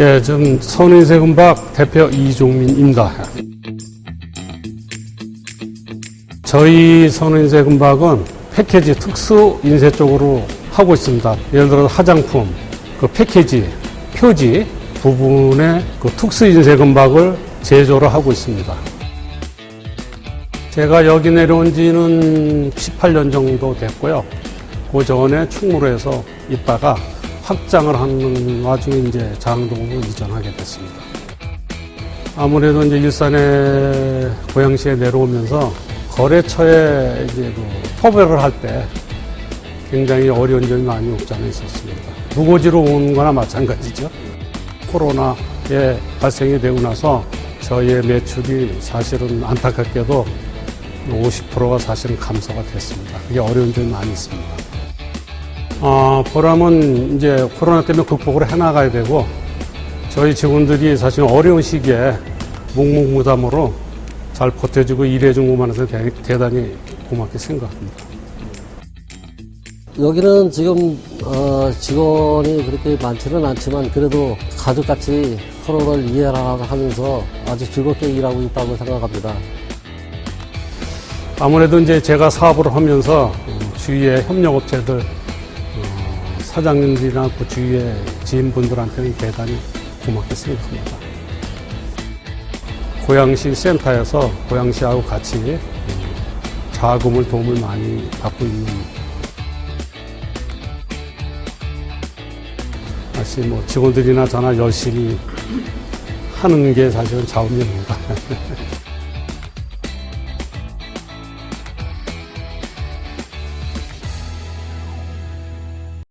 예, 좀 선인세금박 대표 이종민입니다. 저희 선인세금박은 패키지 특수 인쇄 쪽으로 하고 있습니다. 예를 들어 화장품, 그 패키지, 표지 부분에 그 특수 인쇄 금박을 제조를 하고 있습니다. 제가 여기 내려온 지는 18년 정도 됐고요. 그 전에 충무로에서 있다가 확장을 하는 와중에 이제 장동으로 이전하게 됐습니다. 아무래도 이제 일산에 고양시에 내려오면서 거래처에 이제 그 포배를 할 때 굉장히 어려운 점이 많이 없지 않아 있었습니다. 무고지로 온 거나 마찬가지죠. 코로나에 발생이 되고 나서 저희의 매출이 사실은 안타깝게도 50%가 사실은 감소가 됐습니다. 그게 어려운 점이 많이 있습니다. 아, 보람은 이제 코로나 때문에 극복을 해나가야 되고 저희 직원들이 사실 어려운 시기에 묵묵무담으로 잘 버텨주고 일해준 것만 해서 대- 대단히 고맙게 생각합니다. 여기는 지금 어, 직원이 그렇게 많지는 않지만 그래도 가족같이 서로를 이해하면서 아주 즐겁게 일하고 있다고 생각합니다. 아무래도 이제 제가 사업을 하면서 어, 주위의 협력업체들 어, 사장님들이나 그 주위의 지인분들한테는 대단히 고맙게 생각합니다. 고양시 센터에서 고양시하고 같이 어, 자금을 도움을 많이 받고 있는 다시 뭐 직원들이나 저나 열심히 하는 게 사실은 자원입니다.